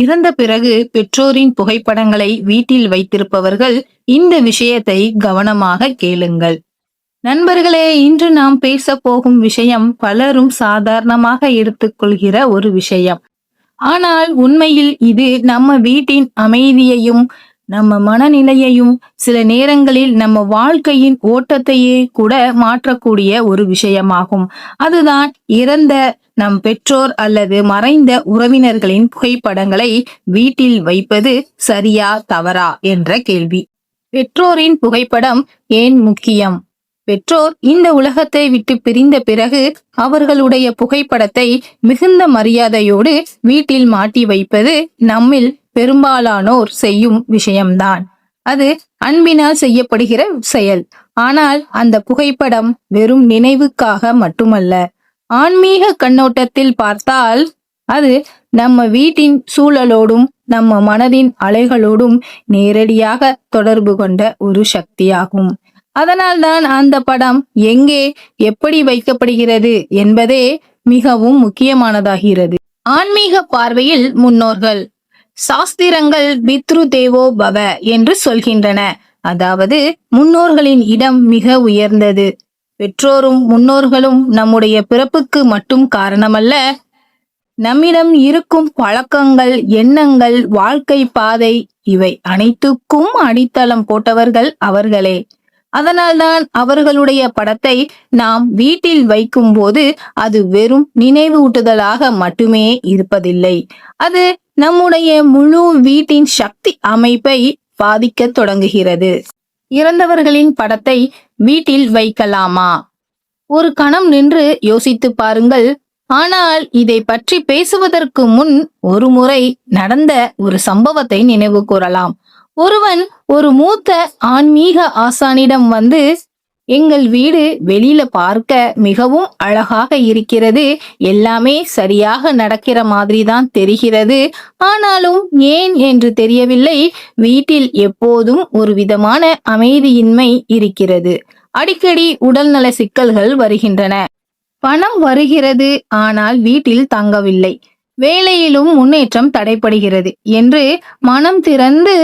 இறந்த பிறகு பெற்றோரின் புகைப்படங்களை வீட்டில் வைத்திருப்பவர்கள் இந்த விஷயத்தை கவனமாக கேளுங்கள். நண்பர்களே இன்று நாம் பேச போகும் விஷயம் பலரும் சாதாரணமாக எடுத்துக்கொள்கிற ஒரு விஷயம். ஆனால் உண்மையில் இது நம்ம வீட்டின் அமைதியையும் நம்ம மனநிலையையும் சில நேரங்களில் நம்ம வாழ்க்கையின் ஓட்டத்தையே கூட மாற்றக்கூடிய ஒரு விஷயமாகும். அதுதான் இறந்த நம் பெற்றோர் அல்லது மறைந்த உறவினர்களின் புகைப்படங்களை வீட்டில் வைப்பது சரியா தவறா என்ற கேள்வி. பெற்றோரின் புகைப்படம் ஏன் முக்கியம்? பெற்றோர் இந்த உலகத்தை விட்டு பிரிந்த பிறகு அவர்களுடைய புகைப்படத்தை மிகுந்த மரியாதையோடு வீட்டில் மாட்டி வைப்பது நம்மில் பெரும்பாலானோர் செய்யும் விஷயம்தான். அது அன்பினால் செய்யப்படுகிற செயல். ஆனால் அந்த புகைப்படம் வெறும் நினைவுக்காக மட்டுமல்ல. ஆன்மீக கண்ணோட்டத்தில் பார்த்தால் அது நம்ம வீட்டின் சூழலோடும் நம்ம மனதின் அலைகளோடும் நேரடியாக தொடர்பு கொண்ட ஒரு சக்தியாகும். அதனால்தான் அந்த படம் எங்கே எப்படி வைக்கப்படுகிறது என்பதே மிகவும் முக்கியமானதாகிறது. ஆன்மீக பார்வையில் முன்னோர்கள் சாஸ்திரங்கள் பித்ரு தேவோ பவ என்று சொல்கின்றன. அதாவது முன்னோர்களின் இடம் மிக உயர்ந்தது. பெற்றோரும் முன்னோர்களும் நம்முடைய பிறப்புக்கு மட்டும் காரணமல்ல நம்மிடம் இருக்கும் பழக்கங்கள் எண்ணங்கள் வாழ்க்கை பாதை இவை அனைத்துக்கும் அடித்தளம் போட்டவர்கள் அவர்களே. அதனால்தான் அவர்களுடைய படத்தை நாம் வீட்டில் வைக்கும்போது அது வெறும் நினைவூட்டுதலாக மட்டுமே இருப்பதில்லை. அது நம்முடைய முழு வீட்டின் சக்தி அமைப்பை பாதிக்க தொடங்குகிறது. இறந்தவர்களின் படத்தை வீட்டில் வைக்கலாமா? ஒரு கணம் நின்று யோசித்து பாருங்கள். ஆனால் இதை பற்றி பேசுவதற்கு முன் ஒரு முறை நடந்த ஒரு சம்பவத்தை நினைவு கூறலாம். ஒருவன் ஒரு மூத்த ஆன்மீக ஆசானிடம் வந்து எங்கள் வீடு வெளியில பார்க்க மிகவும் அழகாக இருக்கிறது. எல்லாமே சரியாக நடக்கிற மாதிரி தான் தெரிகிறது. ஆனாலும் ஏன் என்று தெரியவில்லை. வீட்டில் எப்போதும் ஒரு விதமான அமைதியின்மை இருக்கிறது. அடிக்கடி உடல்நல சிக்கல்கள் வருகின்றன. பணம் வருகிறது. ஆனால் வீட்டில் தங்கவில்லை. வேலையிலும் முன்னேற்றம் தடைப்படுகிறது என்று மனம் திறந்து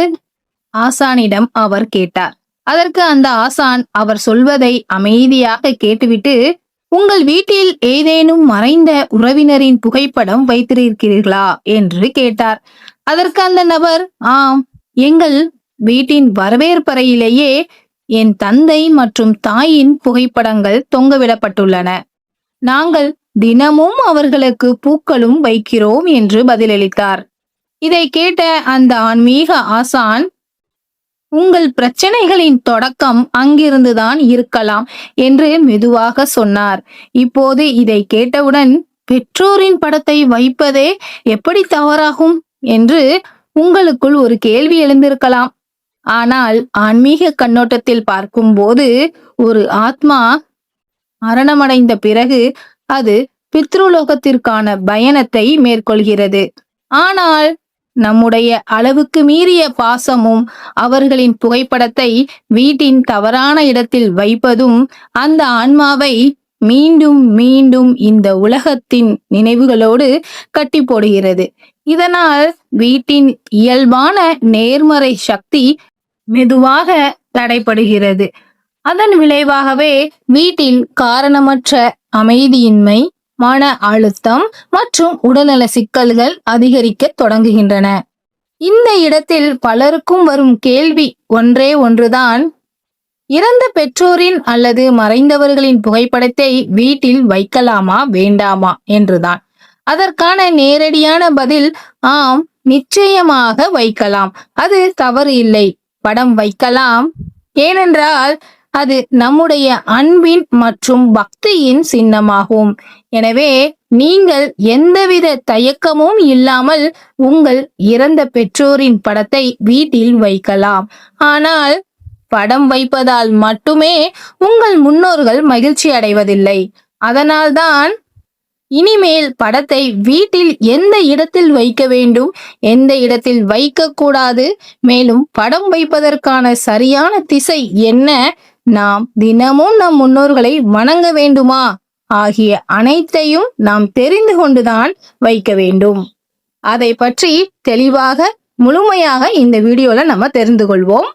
ஆசானிடம் அவர் கேட்டார். அதற்கு அந்த ஆசான் அவர் சொல்வதை அமைதியாக கேட்டுவிட்டு உங்கள் வீட்டில் ஏதேனும் மறைந்த உறவினரின் புகைப்படம் வைத்திருக்கிறீர்களா? என்று கேட்டார். அதற்கு அந்த நபர் ஆம் எங்கள் வீட்டின் வரவேற்பறையிலேயே என் தந்தை மற்றும் தாயின் புகைப்படங்கள் தொங்கவிடப்பட்டுள்ளன. நாங்கள் தினமும் அவர்களுக்கு பூக்களும் வைக்கிறோம் என்று பதிலளித்தார். இதை கேட்ட அந்த ஆன்மீக ஆசான் உங்கள் பிரச்சனைகளின் தொடக்கம் அங்கிருந்துதான் இருக்கலாம் என்று மெதுவாக சொன்னார். இப்போது இதை கேட்டவுடன் பெற்றோரின் படத்தை வைப்பதே எப்படி தவறாகும்? என்று உங்களுக்குள் ஒரு கேள்வி எழுந்திருக்கலாம். ஆனால் ஆன்மீக கண்ணோட்டத்தில் பார்க்கும்போது ஒரு ஆத்மா மரணமடைந்த பிறகு அது பித்ருலோகத்திற்கான பயணத்தை மேற்கொள்கிறது. ஆனால் நம்முடைய அளவுக்கு மீறிய பாசமும் அவர்களின் புகைப்படத்தை வீட்டின் தவறான இடத்தில் வைப்பதும் அந்த ஆன்மாவை மீண்டும் மீண்டும் இந்த உலகத்தின் நினைவுகளோடு கட்டி போடுகிறது இதனால் வீட்டின் இயல்பான நேர்மறை சக்தி மெதுவாக தடைப்படுகிறது அதன் விளைவாகவே வீட்டில் காரணமற்ற அமைதியின்மை மன அழுத்தம் மற்றும் உடல்நல சிக்கல்கள் அதிகரிக்க தொடங்குகின்றன. இந்த இடத்தில் பலருக்கும் வரும் கேள்வி ஒன்றே ஒன்றுதான். இறந்த பெற்றோரின் அல்லது மறைந்தவர்களின் புகைப்படத்தை வீட்டில் வைக்கலாமா வேண்டாமா என்றுதான். அதற்கான நேரடியான பதில் ஆம் நிச்சயமாக வைக்கலாம். அது தவறு இல்லை. படம் வைக்கலாம். ஏனென்றால் அது நம்முடைய அன்பின் மற்றும் பக்தியின் சின்னமாகும். எனவே நீங்கள் எந்தவித தயக்கமும் இல்லாமல் உங்கள் இறந்த பெற்றோரின் படத்தை வீட்டில் வைக்கலாம். ஆனால் படம் வைப்பதால் மட்டுமே உங்கள் முன்னோர்கள் மகிழ்ச்சி அடைவதில்லை. அதனால்தான் இனிமேல் படத்தை வீட்டில் எந்த இடத்தில் வைக்க வேண்டும் எந்த இடத்தில் வைக்கக்கூடாது மேலும் படம் வைப்பதற்கான சரியான திசை என்ன நாம் தினமும் நம் முன்னோர்களை வணங்க வேண்டுமா? ஆகிய அனைத்தையும் நாம் தெரிந்து கொண்டுதான் வைக்க வேண்டும். அதை பற்றி தெளிவாக முழுமையாக இந்த வீடியோல நம்ம தெரிந்து கொள்வோம்.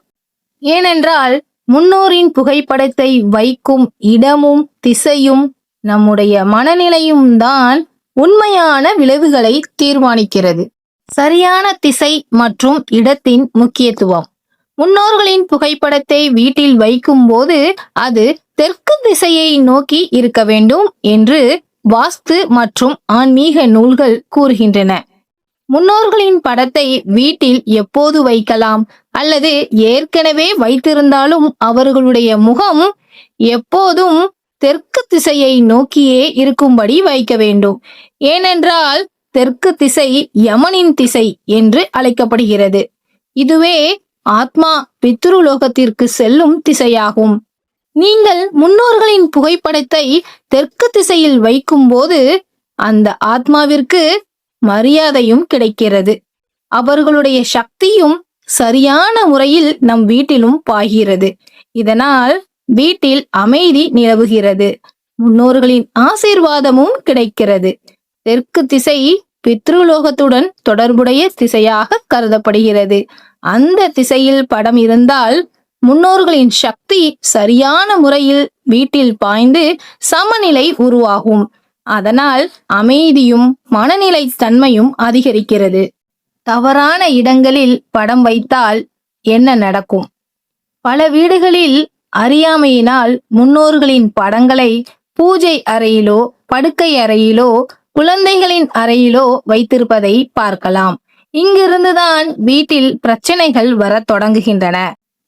ஏனென்றால் முன்னோரின் புகைப்படத்தை வைக்கும் இடமும் திசையும் நம்முடைய மனநிலையும் தான் உண்மையான விளைவுகளை தீர்மானிக்கிறது. சரியான திசை மற்றும் இடத்தின் முக்கியத்துவம். முன்னோர்களின் புகைப்படத்தை வீட்டில் வைக்கும்போது அது தெற்கு திசையை நோக்கி இருக்க வேண்டும் என்று வாஸ்து மற்றும் ஆன்மீக நூல்கள் கூறுகின்றன. முன்னோர்களின் படத்தை வீட்டில் எப்போது வைக்கலாம்? அல்லது ஏற்கனவே வைத்திருந்தாலும் அவர்களுடைய முகம் எப்போதும் தெற்கு திசையை நோக்கியே இருக்கும்படி வைக்க வேண்டும். ஏனென்றால் தெற்கு திசை யமனின் திசை என்று அழைக்கப்படுகிறது. இதுவே ஆத்மா பித்ருலோகத்திற்கு செல்லும் திசையாகும். நீங்கள் முன்னோர்களின் புகைப்படத்தை தெற்கு திசையில் வைக்கும்போது அந்த ஆத்மாவிற்கு மரியாதையும் கிடைக்கிறது. அவர்களுடைய சக்தியும் சரியான முறையில் நம் வீட்டிலும் பாய்கிறது. இதனால் வீட்டில் அமைதி நிலவுகிறது. முன்னோர்களின் ஆசீர்வாதமும் கிடைக்கிறது. தெற்கு திசை பித்ருலோகத்துடன் தொடர்புடைய திசையாக கருதப்படுகிறது. அந்த திசையில் படம் இருந்தால் முன்னோர்களின் சக்தி சரியான முறையில் வீட்டில் பாய்ந்து சமநிலை உருவாகும். அதனால் அமைதியும் மனநிலை தன்மையும் அதிகரிக்கிறது. தவறான இடங்களில் படம் வைத்தால் என்ன நடக்கும்? பல வீடுகளில் அறியாமையினால் முன்னோர்களின் படங்களை பூஜை அறையிலோ படுக்கை அறையிலோ குழந்தைகளின் அறையிலோ வைத்திருப்பதை பார்க்கலாம். இங்கிருந்துதான் வீட்டில் பிரச்சனைகள் வரத் தொடங்குகின்றன.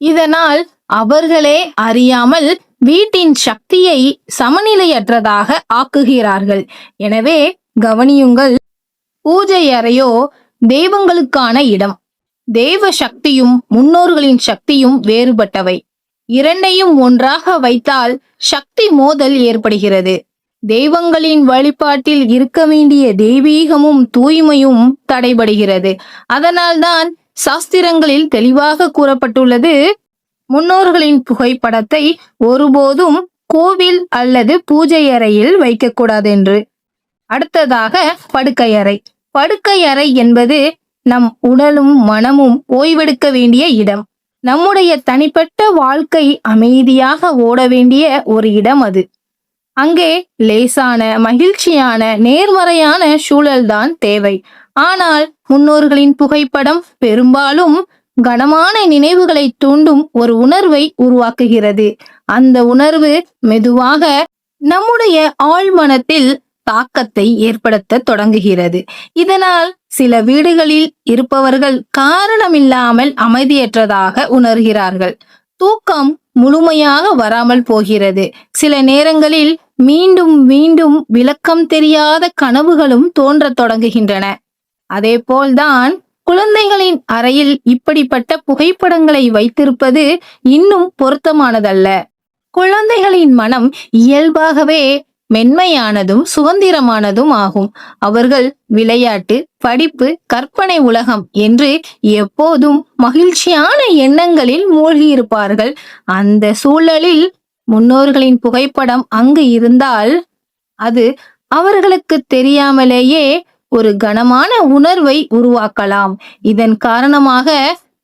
இதனால் அவர்களே அறியாமல் வீட்டின் சக்தியை சமநிலையற்றதாக ஆக்குகிறார்கள். எனவே கவனியுங்கள் பூஜை அறையோ தெய்வங்களுக்கான இடம். தெய்வ சக்தியும் முன்னோர்களின் சக்தியும் வேறுபட்டவை. இரண்டையும் ஒன்றாக வைத்தால் சக்தி மோதல் ஏற்படுகிறது. தெய்வங்களின் வழிபாட்டில் இருக்க வேண்டிய தெய்வீகமும் தூய்மையும் தடைபடுகிறது. அதனால்தான் சாஸ்திரங்களில் தெளிவாக கூறப்பட்டுள்ளது முன்னோர்களின் புகைப்படத்தை ஒருபோதும் கோவில் அல்லது பூஜை அறையில் வைக்கக்கூடாது என்று அடுத்ததாக படுக்கை அறை. படுக்கை அறை என்பது நம் உடலும் மனமும் ஓய்வெடுக்க வேண்டிய இடம். நம்முடைய தனிப்பட்ட வாழ்க்கை அமைதியாக ஓட வேண்டிய ஒரு இடம் அது. அங்கே லேசான மகிழ்ச்சியான நேர்மறையான சூழல்தான் தேவை. ஆனால் முன்னோர்களின் புகைப்படம் பெரும்பாலும் கனமான நினைவுகளை தூண்டும் ஒரு உணர்வை உருவாக்குகிறது. அந்த உணர்வு மெதுவாக நம்முடைய ஆழ்மனத்தில் தாக்கத்தை ஏற்படுத்த தொடங்குகிறது. இதனால் சில வீடுகளில் இருப்பவர்கள் காரணமில்லாமல் அமைதியற்றதாக உணர்கிறார்கள். தூக்கம் முழுமையாக வராமல் போகிறது. சில நேரங்களில் மீண்டும் மீண்டும் விளக்கம் தெரியாத கனவுகளும் தோன்றத் தொடங்குகின்றன. அதேபோல்தான் குழந்தைகளின் அறையில் இப்படிப்பட்ட புகைப்படங்களை வைத்திருப்பது இன்னும் பொருத்தமானதல்ல. குழந்தைகளின் மனம் இயல்பாகவே மென்மையானதும் சுதந்திரமானதும் ஆகும். அவர்கள் விளையாட்டு படிப்பு கற்பனை உலகம் என்று எப்போதும் மகிழ்ச்சியான எண்ணங்களில் மூழ்கியிருப்பார்கள். அந்த சூழலில் முன்னோர்களின் புகைப்படம் அங்கு இருந்தால் அது அவர்களுக்கு தெரியாமலேயே ஒரு கனமான உணர்வை உருவாக்கலாம். இதன் காரணமாக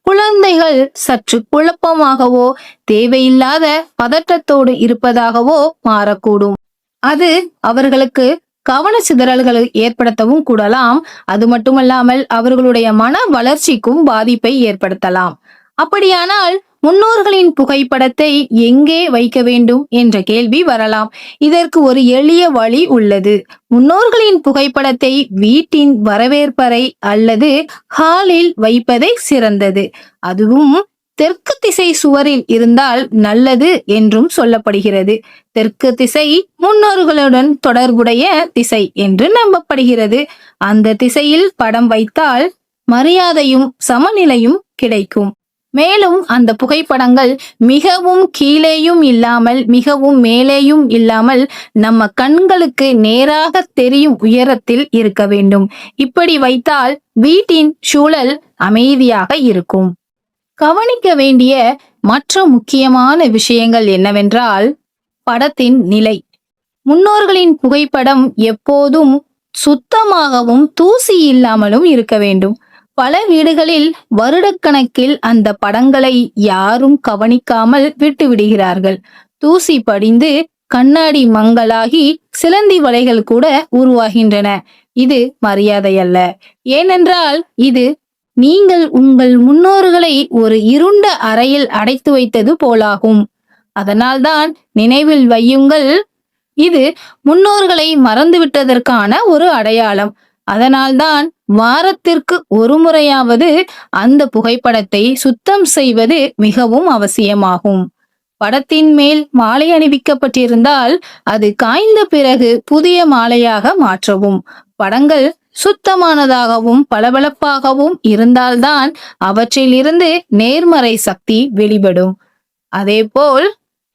குழந்தைகள் சற்று குழப்பமாகவோ தேவையில்லாத பதட்டத்தோடு இருப்பதாகவோ மாறக்கூடும். அது அவர்களுக்கு கவன சிதறல்களை ஏற்படுத்தவும் கூடலாம். அது மட்டுமல்லாமல் அவர்களுடைய மன வளர்ச்சிக்கும் பாதிப்பை ஏற்படுத்தலாம். அப்படியானால் முன்னோர்களின் புகைப்படத்தை எங்கே வைக்க வேண்டும் என்ற கேள்வி வரலாம். இதற்கு ஒரு எளிய வழி உள்ளது. முன்னோர்களின் புகைப்படத்தை வீட்டின் வரவேற்பறை அல்லது ஹாலில் வைப்பதே சிறந்தது. அதுவும் தெற்கு திசை சுவரில் இருந்தால் நல்லது என்றும் சொல்லப்படுகிறது. தெற்கு திசை முன்னோர்களுடன் தொடர்புடைய திசை என்று நம்பப்படுகிறது. அந்த திசையில் படம் வைத்தால் மரியாதையும் சமநிலையும் கிடைக்கும். மேலும் அந்த புகைப்படங்கள் மிகவும் கீழேயும் இல்லாமல் மிகவும் மேலேயும் இல்லாமல் நம்ம கண்களுக்கு நேராக தெரியும் உயரத்தில் இருக்க வேண்டும். இப்படி வைத்தால் வீட்டின் சூழல் அமைதியாக இருக்கும். கவனிக்க வேண்டிய மற்ற முக்கியமான விஷயங்கள் என்னவென்றால் படத்தின் நிலை. முன்னோர்களின் புகைப்படம் எப்போதும் சுத்தமாகவும் தூசி இல்லாமலும் இருக்க வேண்டும். பல வீடுகளில் வருடக்கணக்கில் அந்த படங்களை யாரும் கவனிக்காமல் விட்டு விடுகிறார்கள். தூசி படிந்து கண்ணாடி மங்கலாகி சிலந்தி வலைகள் கூட உருவாகின்றன. இது மரியாதையல்ல. ஏனென்றால் இது நீங்கள் உங்கள் முன்னோர்களை ஒரு இருண்ட அறையில் அடைத்து வைத்தது போலாகும். அதனால்தான் நினைவில் வையுங்கள் இது முன்னோர்களை மறந்துவிட்டதற்கான ஒரு அடையாளம். அதனால்தான் வாரத்திற்கு ஒரு முறையாவது அந்த புகைப்படத்தை சுத்தம் செய்வது மிகவும் அவசியமாகும். படத்தின் மேல் மாலை அணிவிக்கப்பட்டிருந்தால் அது காய்ந்த பிறகு புதிய மாலையாக மாற்றவும். படங்கள் சுத்தமானதாகவும் பளபளப்பாகவும் இருந்தால்தான் அவற்றிலிருந்து நேர்மறை சக்தி வெளிப்படும். அதேபோல்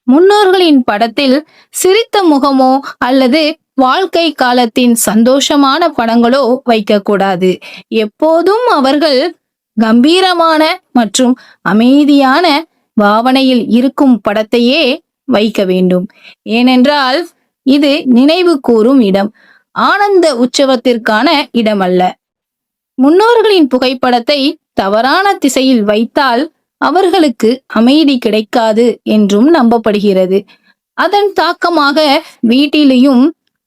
முன்னோர்களின் படத்தில் சிரித்த முகமோ அல்லது வாழ்க்கை காலத்தின் சந்தோஷமான படங்களோ வைக்கக்கூடாது. எப்போதும் அவர்கள் கம்பீரமான மற்றும் அமைதியான பாவனையில் இருக்கும் படத்தையே வைக்க வேண்டும். ஏனென்றால் இது நினைவு கூறும் இடம். ஆனந்த உற்சவத்திற்கான இடமல்ல. முன்னோர்களின் புகைப்படத்தை தவறான திசையில் வைத்தால் அவர்களுக்கு அமைதி கிடைக்காது என்றும் நம்பப்படுகிறது. அதன் தாக்கமாக வீட்டிலேயும்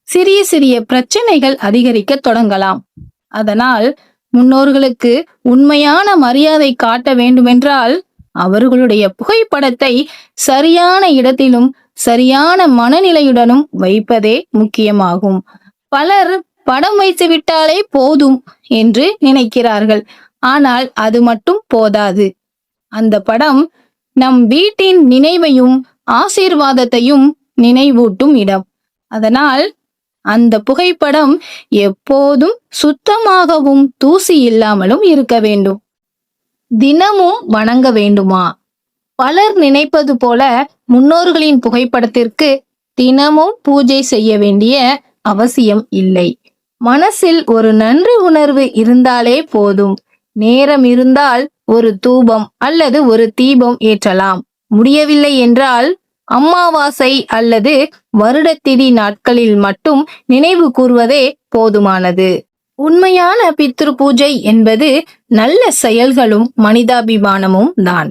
சிறிய சிறிய பிரச்சனைகள் அதிகரிக்க தொடங்கலாம். அதனால் முன்னோர்களுக்கு உண்மையான மரியாதை காட்ட வேண்டுமென்றால் அவர்களுடைய புகைப்படத்தை சரியான இடத்திலும் சரியான மனநிலையுடனும் வைப்பதே முக்கியமாகும். பலர் படம் வைத்து விட்டாலே போதும் என்று நினைக்கிறார்கள். ஆனால் அது மட்டும் போதாது. அந்த படம் நம் வீட்டின் நினைவையும் ஆசீர்வாதத்தையும் நினைவூட்டும் இடம். அதனால் அந்த புகைப்படம் எப்போதும் சுத்தமாகவும் தூசி இல்லாமலும் இருக்க வேண்டும். தினமும் வணங்க வேண்டுமா? பலர் நினைப்பது போல முன்னோர்களின் புகைப்படத்திற்கு தினமும் பூஜை செய்ய வேண்டிய அவசியம் இல்லை. மனசில் ஒரு நன்றி உணர்வு இருந்தாலே போதும். நேரம் இருந்தால் ஒரு தூபம் அல்லது ஒரு தீபம் ஏற்றலாம். முடியவில்லை என்றால் அமாவாசை அல்லது வருடத்திதி நாட்களில் மட்டும் நினைவு கூறுவதே போதுமானது. உண்மையான பித்ரு பூஜை என்பது நல்ல செயல்களும் மனிதாபிமானமும் தான்.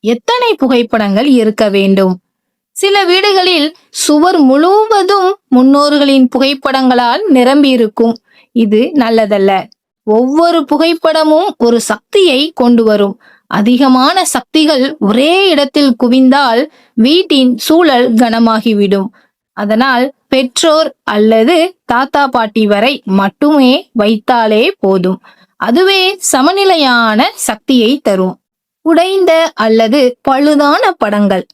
எத்தனை புகைப்படங்கள் இருக்க வேண்டும்? சில வீடுகளில் சுவர் முழுவதும் முன்னோர்களின் புகைப்படங்களால் நிரம்பியிருக்கும். இது நல்லதல்ல. ஒவ்வொரு புகைப்படமும் ஒரு சக்தியை கொண்டு வரும். அதிகமான சக்திகள் ஒரே இடத்தில் குவிந்தால் வீட்டின் சூழல் கனமாகிவிடும். அதனால் பெற்றோர் அல்லது தாத்தா பாட்டி வரை மட்டுமே வைத்தாலே போதும். அதுவே சமநிலையான சக்தியை தரும். உடைந்த அல்லது பழுதான படங்கள்.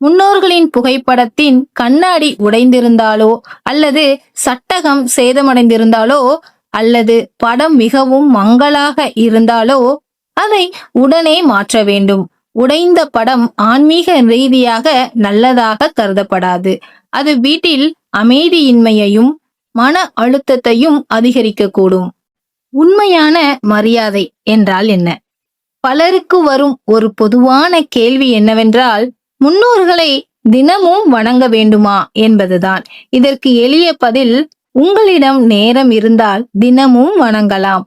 முன்னோர்களின் புகைப்படத்தின் கண்ணாடி உடைந்திருந்தாலோ அல்லது சட்டகம் சேதமடைந்திருந்தாலோ அல்லது படம் மிகவும் மங்கலாக இருந்தாலோ அதை உடனே மாற்ற வேண்டும். உடைந்த படம் ஆன்மீக ரீதியாக நல்லதாக கருதப்படாது. அது வீட்டில் அமைதியின்மையையும் மன அழுத்தத்தையும் அதிகரிக்கக்கூடும். உண்மையான மரியாதை என்றால் என்ன? பலருக்கு வரும் ஒரு பொதுவான கேள்வி என்னவென்றால் முன்னோர்களை தினமும் வணங்க வேண்டுமா என்பதுதான். இதற்கு எளிய பதில் உங்களிடம் நேரம் இருந்தால் தினமும் வணங்கலாம்.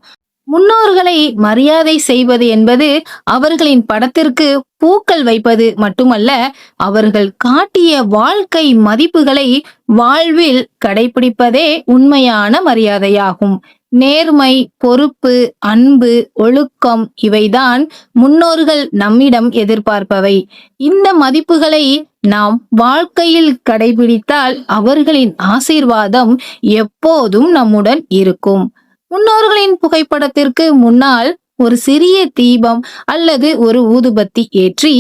முன்னோர்களை மரியாதை செய்வது என்பது அவர்களின் படத்திற்கு பூக்கள் வைப்பது மட்டுமல்ல அவர்கள் காட்டிய வாழ்க்கை மதிப்புகளை வாழ்வில் கடைபிடிப்பதே உண்மையான மரியாதையாகும். நேர்மை பொறுப்பு அன்பு ஒழுக்கம் இவைதான் முன்னோர்கள் நம்மிடம் எதிர்பார்ப்பவை. இந்த மதிப்புகளை நாம் வாழ்க்கையில் கடைபிடித்தால் அவர்களின் ஆசீர்வாதம் எப்போதும் நம்முடன் இருக்கும். முன்னோர்களின் புகைப்படத்திற்கு முன்னால் ஒரு சிறிய தீபம் அல்லது ஒரு ஊதுபத்தி ஏற்றி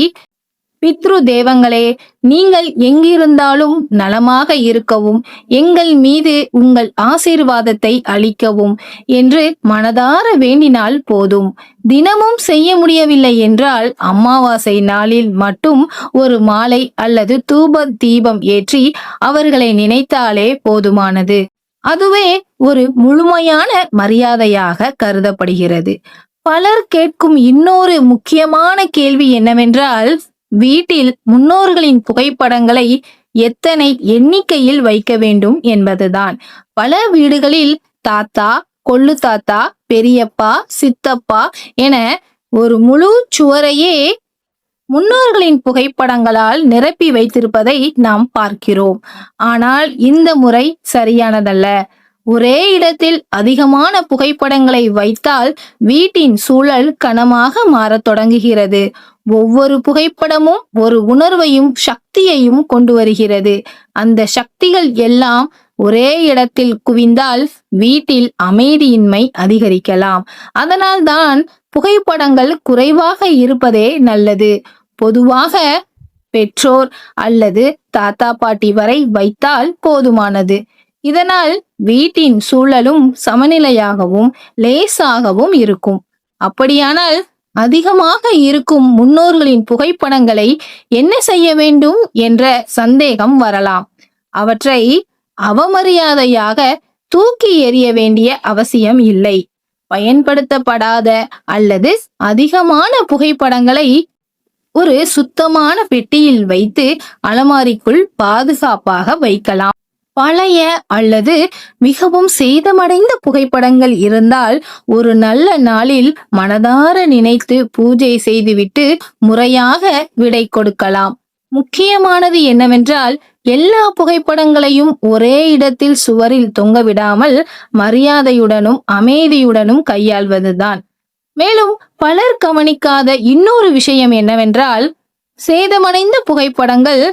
பித்ரு தேவங்களே நீங்கள் எங்கிருந்தாலும் நலமாக இருக்கவும் எங்கள் மீது உங்கள் ஆசீர்வாதத்தை அளிக்கவும் என்று மனதார வேண்டினால் போதும். தினமும் செய்ய முடியவில்லை என்றால் அமாவாசை நாளில் மட்டும் ஒரு மாலை அல்லது தூப தீபம் ஏற்றி அவர்களை நினைத்தாலே போதுமானது. அதுவே ஒரு முழுமையான மரியாதையாக கருதப்படுகிறது. பலர் கேட்கும் இன்னொரு முக்கியமான கேள்வி என்னவென்றால் வீட்டில் முன்னோர்களின் புகைப்படங்களை எத்தனை எண்ணிக்கையில் வைக்க வேண்டும் என்பதுதான். பல வீடுகளில் தாத்தா கொள்ளு தாத்தா பெரியப்பா சித்தப்பா என ஒரு முழு சுவரையே முன்னோர்களின் புகைப்படங்களால் நிரப்பி வைத்திருப்பதை நாம் பார்க்கிறோம். ஆனால் இந்த முறை சரியானதல்ல. ஒரே இடத்தில் அதிகமான புகைப்படங்களை வைத்தால் வீட்டின் சூழல் கனமாக மாறத் தொடங்குகிறது. ஒவ்வொரு புகைப்படமும் ஒரு உணர்வையும் சக்தியையும் கொண்டு வருகிறது. அந்த சக்திகள் எல்லாம் ஒரே இடத்தில் குவிந்தால் வீட்டில் அமைதியின்மை அதிகரிக்கலாம். அதனால்தான் புகைப்படங்கள் குறைவாக இருப்பதே நல்லது. பொதுவாக பெற்றோர் அல்லது தாத்தா பாட்டி வரை வைத்தால் போதுமானது. இதனால் வீட்டின் சூழலும் சமநிலையாகவும் லேசாகவும் இருக்கும். அப்படியானால் அதிகமாக இருக்கும் முன்னோர்களின் புகைப்படங்களை என்ன செய்ய வேண்டும் என்ற சந்தேகம் வரலாம். அவற்றை அவமரியாதையாக தூக்கி எறிய வேண்டிய அவசியம் இல்லை. பயன்படுத்தப்படாத அல்லது அதிகமான புகைப்படங்களை ஒரு சுத்தமான பெட்டியில் வைத்து அலமாரிக்குள் பாதுகாப்பாக வைக்கலாம். பழைய அல்லது மிகவும் சேதமடைந்த புகைப்படங்கள் இருந்தால் ஒரு நல்ல நாளில் மனதார நினைத்து பூஜை செய்துவிட்டு முறையாக விடை கொடுக்கலாம். முக்கியமானது என்னவென்றால் எல்லா புகைப்படங்களையும் ஒரே இடத்தில் சுவரில் தொங்கவிடாமல் மரியாதையுடனும் அமைதியுடனும் கையாள்வதுதான். மேலும் பலர் கவனிக்காத இன்னொரு விஷயம் என்னவென்றால் சேதமடைந்த புகைப்படங்கள்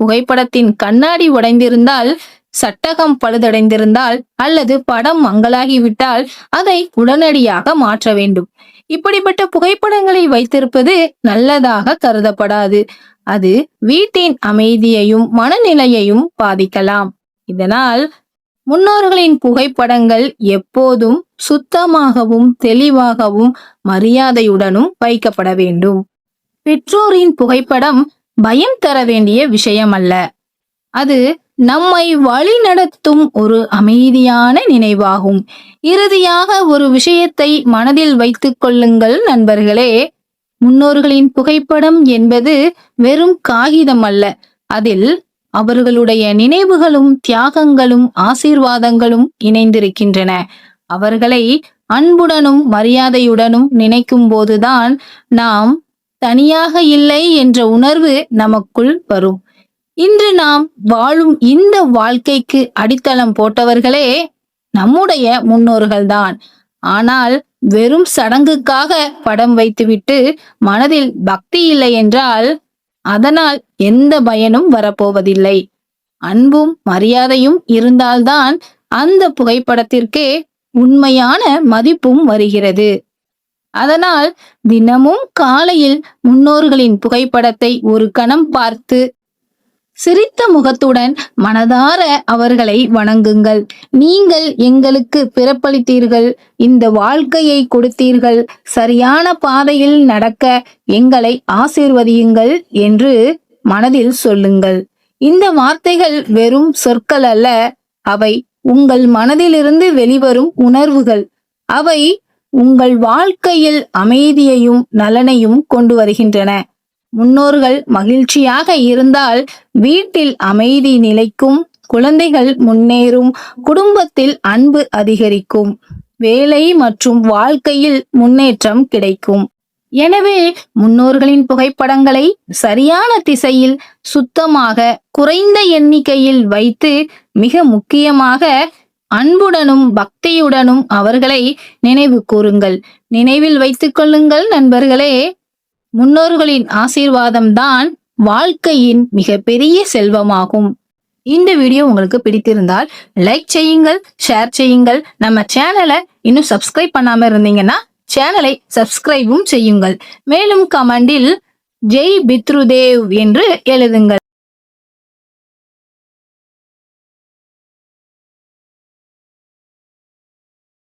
புகைப்படத்தின் கண்ணாடி உடைந்திருந்தால் சட்டகம் பழுதடைந்திருந்தால் அல்லது படம் மங்களாகிவிட்டால் அதை உடனடியாக மாற்ற வேண்டும். இப்படிப்பட்ட புகைப்படங்களை வைத்திருப்பது நல்லதாக கருதப்படாது. அது வீட்டின் அமைதியையும் மனநிலையையும் பாதிக்கலாம். இதனால் முன்னோர்களின் புகைப்படங்கள் எப்போதும் சுத்தமாகவும் தெளிவாகவும் மரியாதையுடனும் வைக்கப்பட வேண்டும். பெற்றோரின் புகைப்படம் பயம் தர வேண்டிய விஷயம் அல்ல அது நம்மை வழிநடத்தும் ஒரு அமைதியான நினைவாகும். இறுதியாக ஒரு விஷயத்தை மனதில் வைத்துக் கொள்ளுங்கள் நண்பர்களே. முன்னோர்களின் புகைப்படம் என்பது வெறும் காகிதம் அல்ல. அதில் அவர்களுடைய நினைவுகளும் தியாகங்களும் ஆசீர்வாதங்களும் இணைந்திருக்கின்றன. அவர்களை அன்புடனும் மரியாதையுடனும் நினைக்கும் போதுதான் நாம் தனியாக இல்லை என்ற உணர்வு நமக்குள் வரும். இன்று நாம் வாழும் இந்த வாழ்க்கைக்கு அடித்தளம் போட்டவர்களே நம்முடைய முன்னோர்கள்தான். ஆனால் வெறும் சடங்குக்காக படம் வைத்துவிட்டு மனதில் பக்தி இல்லை என்றால் அதனால் எந்த பயனும் வரப்போவதில்லை. அன்பும் மரியாதையும் இருந்தால்தான் அந்த புகைப்படத்திற்கே உண்மையான மதிப்பும் வருகிறது. அதனால் தினமும் காலையில் முன்னோர்களின் புகைப்படத்தை ஒரு கணம் பார்த்து சிரித்த முகத்துடன் மனதார அவர்களை வணங்குங்கள். நீங்கள் எங்களுக்கு பிறப்பளித்தீர்கள். இந்த வாழ்க்கையை கொடுத்தீர்கள். சரியான பாதையில் நடக்க எங்களை ஆசீர்வதியுங்கள் என்று மனதில் சொல்லுங்கள். இந்த வார்த்தைகள் வெறும் சொற்கள் அல்ல. அவை உங்கள் மனதிலிருந்து வெளிவரும் உணர்வுகள். அவை உங்கள் வாழ்க்கையில் அமைதியையும் நலனையும் கொண்டு வருகின்றன. முன்னோர்கள் மகிழ்ச்சியாக இருந்தால் வீட்டில் அமைதி நிலைக்கும் குழந்தைகள் முன்னேறும் குடும்பத்தில் அன்பு அதிகரிக்கும் வேலை மற்றும் வாழ்க்கையில் முன்னேற்றம் கிடைக்கும். எனவே முன்னோர்களின் புகைப்படங்களை சரியான திசையில் சுத்தமாக குறைந்த எண்ணிக்கையில் வைத்து மிக முக்கியமாக அன்புடனும் பக்தியுடனும் அவர்களை நினைவு கூறுங்கள். நினைவில் வைத்துக் கொள்ளுங்கள் நண்பர்களே. முன்னோர்களின் ஆசீர்வாதம் தான் வாழ்க்கையின் மிகப்பெரிய செல்வமாகும். இந்த வீடியோ உங்களுக்கு பிடித்திருந்தால் லைக் செய்யுங்கள் ஷேர் செய்யுங்கள். நம்ம சேனலை இன்னும் சப்ஸ்கிரைப் பண்ணாம இருந்தீங்கன்னா சேனலை சப்ஸ்கிரைபும் செய்யுங்கள். மேலும் கமெண்டில் ஜெய் பித்ருதேவ் என்று எழுதுங்கள்.